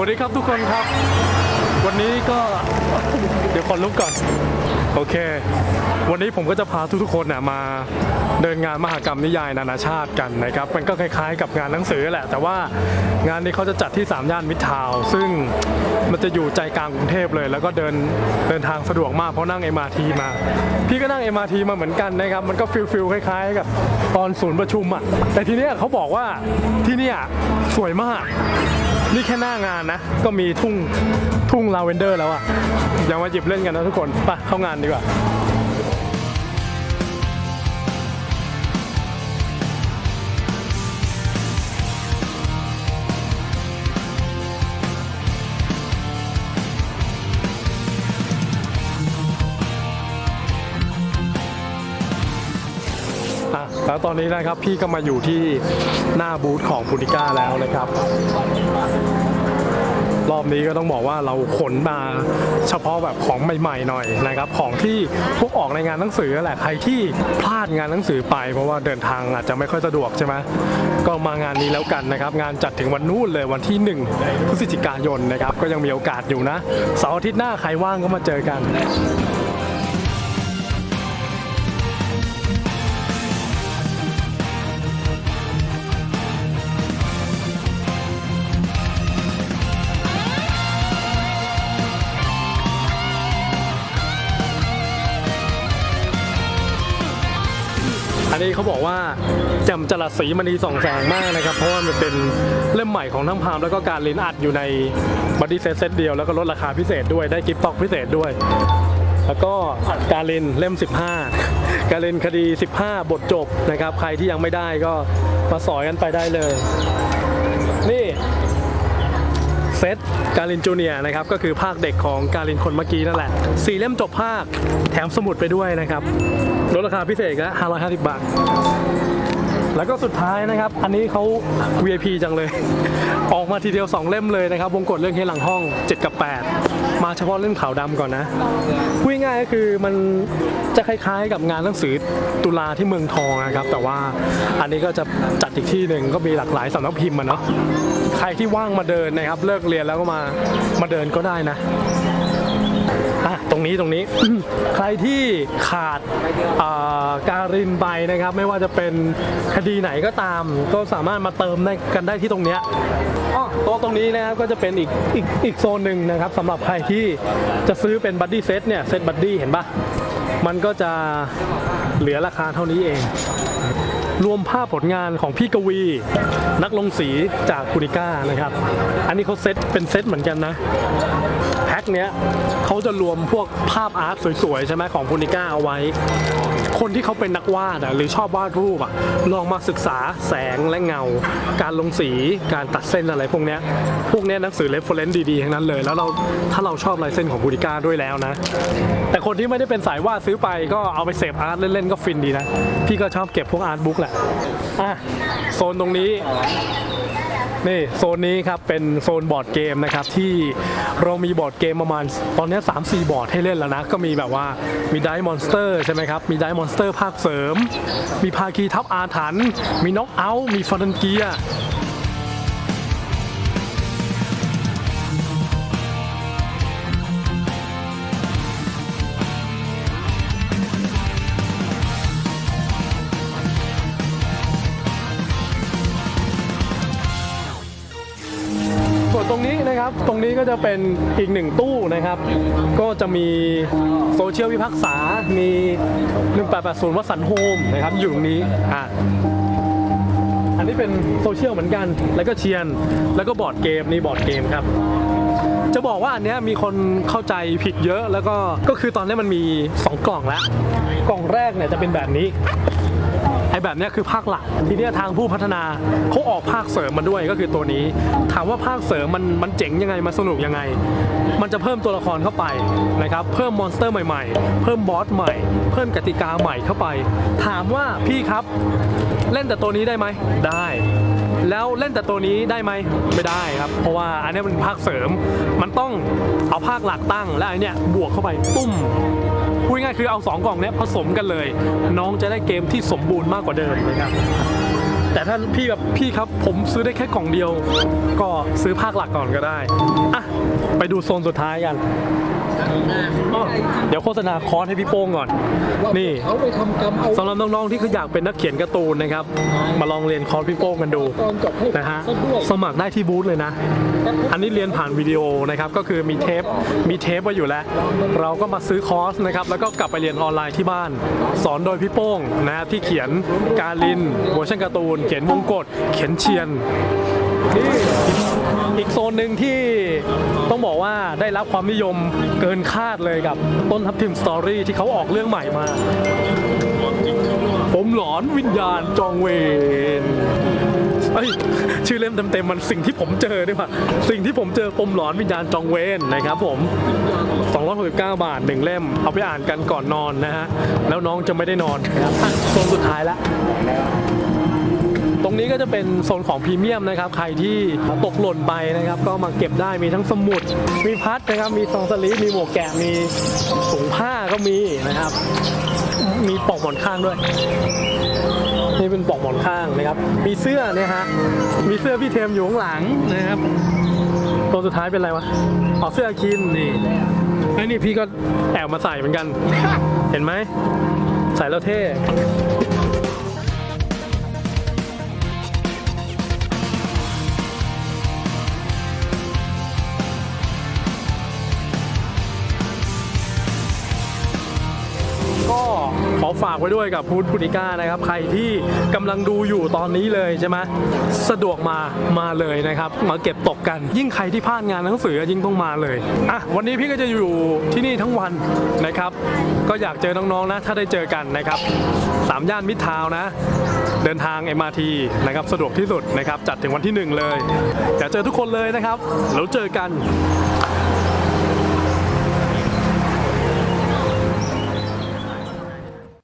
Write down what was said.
วัสดีครับทุกคนครับ วันนี้ก็เดี๋ยวขอลุกก่อน โอเค วันนี้ผมก็จะพาทุกๆคนน่ะมาเดินงานมหกรรมนิยายนานาชาติกันนะครับ มันก็คล้ายๆ กับงานหนังสือแหละ แต่ว่างานนี้เขาจะจัดที่ 3 ย่านมิตรทาวน์ซึ่งมันจะอยู่ใจกลางกรุงเทพเลย แล้วก็เดินเดินทางสะดวกมากเพราะนั่ง MRT มา พี่ก็นั่ง MRT มาเหมือนกันนะครับ มันก็ฟิลฟิลคล้ายๆ กับตอนศูนย์ประชุมอะแต่ทีเนี้ยเขาบอกว่าที่เนี่ยสวยมาก นี่แค่หน้างานนะ ก็มีทุ่งทุ่งลาเวนเดอร์แล้วอะอย่ามาหยิบเล่นกันนะทุกคน ไปเข้างานดีกว่า อะแล้วตอนนี้นะครับพี่ก็มาอยู่ที่หน้าบูธของพูนิก้าแล้วนะครับ รอบนี้ก็ต้องบอกว่าเราขนมาเฉพาะแบบของใหม่ๆหน่อยนะครับ ของที่พวกออกในงานหนังสือแหละใครที่พลาดงานหนังสือไป เพราะว่าเดินทางอาจจะไม่ค่อยสะดวกใช่ไหมก็มางานนี้แล้วกันนะครับ งานจัดถึงวันนู้นเลยวันที่ 1 พฤศจิกายนนะครับ ก็ยังมีโอกาสอยู่นะเสาร์อาทิตย์หน้าใครว่างก็มาเจอกัน นนี้เขาบอกว่าแจ่มจรัสสีมณีส่องแสงมากนะครับ เพราะว่ามันเป็นเล่มใหม่ของทั้งพามแล้วก็การลินอัดอยู่ในบัดดี้เซตเซตเดียวแล้วก็ลดราคาพิเศษด้วยได้กิฟต์ต็อกพิเศษด้วย แล้วก็การลินเล่ม 15 การลินคดี 15 บทจบนะครับ ใครที่ยังไม่ได้ก็มาสอยกันไปได้เลย นี่เซตการินจูเนียนะครับก็คือภาคเด็กของการินคนเมื่อกี้นั่นแหละสี่เล่มจบภาคแถมสมุดไปด้วยนะครับ ราคาพิเศษก็550 บาท แล้วก็สุดท้ายนะครับ อันนี้เขา VIP จังเลย ออกมาทีเดียว 2 เล่มเลยนะครับ วงกดเรื่องให้หลังห้อง 7 กับ 8 มาเฉพาะเล่มขาวดำก่อนนะพูดง่ายก็คือมันจะคล้ายๆกับงานหนังสือตุลาที่เมืองทองนะครับ แต่ว่าอันนี้ก็จะจัดอีกที่หนึ่งก็มีหลากหลายสำนักพิมพ์อะเนาะใครที่ว่างมาเดินนะครับ เลิกเรียนแล้วก็มามาเดินก็ได้นะ รงนี้ตรงนี้ ใครที่ขาดการินใบนะครับ ไม่ว่าจะเป็นคดีไหนก็ตาม ก็สามารถมาเติมได้กันได้ที่ตรงเนี้ยอ้อโต๊ะตรงนี้นะครับก็จะเป็นอีกอีกอีกโซนหนึ่งนะครับสำหรับใครที่จะซื้อเป็นบัดดี้เซตเนี่ยเซตบัดดี้เห็นปะมันก็จะเหลือราคาเท่านี้เอง รวมภาพผลงานของพี่กวี นักลงสีจากคูนิก้านะครับ อันนี้เขาเซตเป็นเซตเหมือนกันนะแพ็คเนี้ยเขาจะรวมพวกภาพอาร์ตสวยๆใช่ไหมของพูนิก้าเอาไว้ คนที่เขาเป็นนักวาดหรือชอบวาดรูปอะลองมาศึกษาแสงและเงา การลงสีการตัดเส้นอะไรพวกเนี้ยพวกเนี้ยหนังสือเรฟเฟรนซ์ดีๆทั้งนั้นเลย แล้วเราถ้าเราชอบลายเส้นของพูนิก้าด้วยแล้วนะ แต่คนที่ไม่ได้เป็นสายวาดซื้อไปก็เอาไปเสพอาร์ตเล่นๆก็ฟินดีนะพี่ก็ชอบเก็บพวกอาร์ตบุ๊กแหละละอะโซนตรงนี้นี่โซนนี้ครับเป็นโซนบอร์ดเกมนะครับที่เรามีบอร์ดเกมประมาณตอนนี้ 3-4 บอร์ดให้เล่นแล้วนะ ก็มีแบบว่ามีไดมอนสเตอร์ใช่ไหมครับ มีไดมอนสเตอร์ภาคเสริม มีภาคีทับอาถรรพ์มีน็อกเอาท์มีฟอร์นเกีย นะครับ ตรงนี้ก็จะเป็นอีกหนึ่งตู้นะครับ ก็จะมีโซเชียลวิพักษา มี 1880วัสันต์โฮมนะครับ อยู่ตรงนี้อะอันนี้เป็นโซเชียลเหมือนกัน แล้วก็เชียน แล้วก็บอร์ดเกมนี่บอร์ดเกมครับจะบอกว่าอันเนี้ยมีคนเข้าใจผิดเยอะแล้วก็ก็คือตอนนี้มันมี 2 กล่องแล้ว กล่องแรกเนี่ยจะเป็นแบบนี้ อ้แบบนี้คือภาคหลักทีนี้ทางผู้พัฒนาเขาออกภาคเสริมมาด้วยก็คือตัวนี้ ถามว่าภาคเสริมมันมันเจ๋งยังไงมันสนุกยังไง มันจะเพิ่มตัวละครเข้าไปนะครับเพิ่มมอนสเตอร์ใหม่ๆ เพิ่มบอสใหม่ เพิ่มกติกาใหม่เข้าไป ถามว่าพี่ครับเล่นแต่ตัวนี้ได้ไหมได้แล้วเล่นแต่ตัวนี้ได้ไหมไม่ได้ครับ เพราะว่าอันนี้มันภาคเสริม มันต้องเอาภาคหลักตั้ง แล้วไอเนี้ยบวกเข้าไปตุ้ม พูดง่ายคือเอา 2 กล่องเนี้ยผสมกันเลย น้องจะได้เกมที่สมบูรณ์มากกว่าเดิมนะครับ แต่แต่ถ้าพี่แบบพี่ครับผมซื้อได้แค่กล่องเดียว ก็ซื้อภาคหลักก่อนก็ได้อะไปดูโซนสุดท้ายกันอ้อเดี๋ยวโฆษณาคอร์สให้พี่โป้งก่อน นี่เขาไปทำกรรมเอาสำหรับน้องๆที่เขาอยากเป็นนักเขียนการ์ตูนนะครับ มาลองเรียนคอร์สพี่โป้งกันดูนะฮะสมัครได้ที่บูธเลยนะ อันนี้เรียนผ่านวิดีโอนะครับก็คือมีเทปมีเทปไว้อยู่แล้ว เราก็มาซื้อคอร์สนะครับแล้วก็กลับไปเรียนออนไลน์ที่บ้าน สอนโดยพี่โป้งนะฮะที่เขียนการลินเวอร์ชันการ์ตูนเขียนวงกฏเขียนเชียนนี่อีกโซนหนึ่งที่ต้องบอกว่าได้รับความนิยมเกินคาดเลยกับต้นทับทิมสตอรี่ที่เขาออกเรื่องใหม่มา ผมหลอนวิญญาณจองเวนเอ้ยชื่อเล่มเต็มๆมันสิ่งที่ผมเจอด้วยว่ะสิ่งที่ผมเจอปมหลอนวิญญาณจองเวนนะครับผม269 บาทหนึ่งเล่ม เอาไปอ่านกันก่อนนอนนะฮะ แล้วน้องจะไม่ได้นอนนะครับโซนสุดท้ายละ ตรงนี้ก็จะเป็นโซนของพรีเมียมนะครับ ใครที่ตกหล่นไปนะครับ ก็มาเก็บได้มีทั้งสมุด มีพัดนะครับ มีซองสลีปมีหมวกแกะ มีถุงผ้าก็มีนะครับ มีปลอกหมอนข้างด้วย นี่เป็นปลอกหมอนข้างนะครับ มีเสื้อเนี่ยฮะ มีเสื้อพี่เทมอยู่ข้างหลังนะครับตัวสุดท้ายเป็นอะไรวะอ๋อเสื้อคินนี่ไอ้นี่พี่ก็แอบมาใส่เหมือนกัน เห็นไหมใส่แล้วเท่ อฝากไว้ด้วยกับพุทธพุติก้านะครับ ใครที่กำลังดูอยู่ตอนนี้เลยใช่ไหมสะดวกมามาเลยนะครับ มาเก็บตกกัน ยิ่งใครที่พลาดงานหนังสือยิ่งต้องมาเลยอะวันนี้พี่ก็จะอยู่ที่นี่ทั้งวันนะครับ ก็อยากเจอน้องๆนะ ถ้าได้เจอกันนะครับสามย่านมิตรทาวน์นะเดินทาง MRT นะครับสะดวกที่สุดนะครับจัดถึงวันที่หนึ่งเลยอยากเจอทุกคนเลยนะครับแล้วเจอกัน